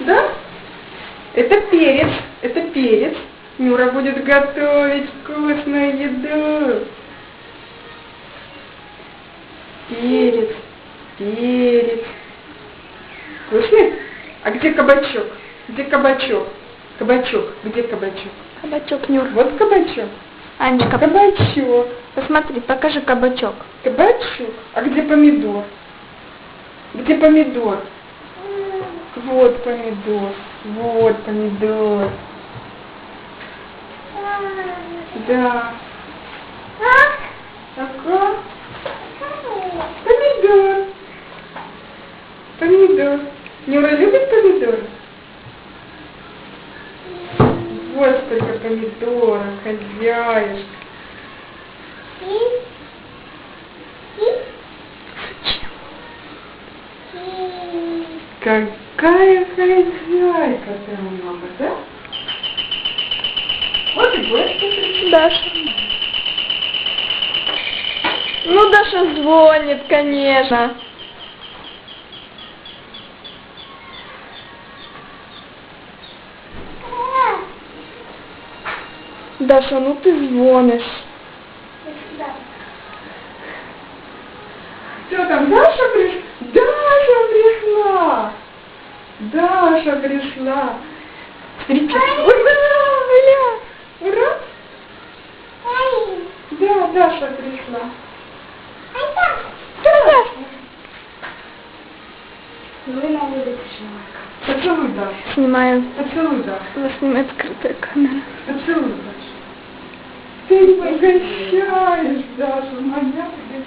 Да? Это перец. Это перец. Нюра будет готовить вкусную еду. Перец. Перец. Вкусный? А где кабачок? Где кабачок? Кабачок. Где кабачок? Кабачок, Нюр. Вот кабачок. Анечка, Кабачок. посмотри, покажи кабачок. Кабачок. А где помидор? Где помидор? Вот помидор. Вот помидор. Да. Ага. Помидор. Помидор. Нюра любит помидоры? Вот сколько помидоров, хозяюшка. Какая хозяйка ты мама, да? Вот и гости. Даша. Ну, Даша звонит, конечно. Даша, ну ты звонишь. Что там, Даша пришла? Даша пришла! Даша пришла! Смотрите, ура, ура, ура! Да, Даша пришла. Да. Вы на улице. Поцелуй Дашу. Снимаю. Поцелуй Дашу. Вас снимает скрытая камера. Поцелуй Дашу. Ты погощаешь, Даша, моя тебе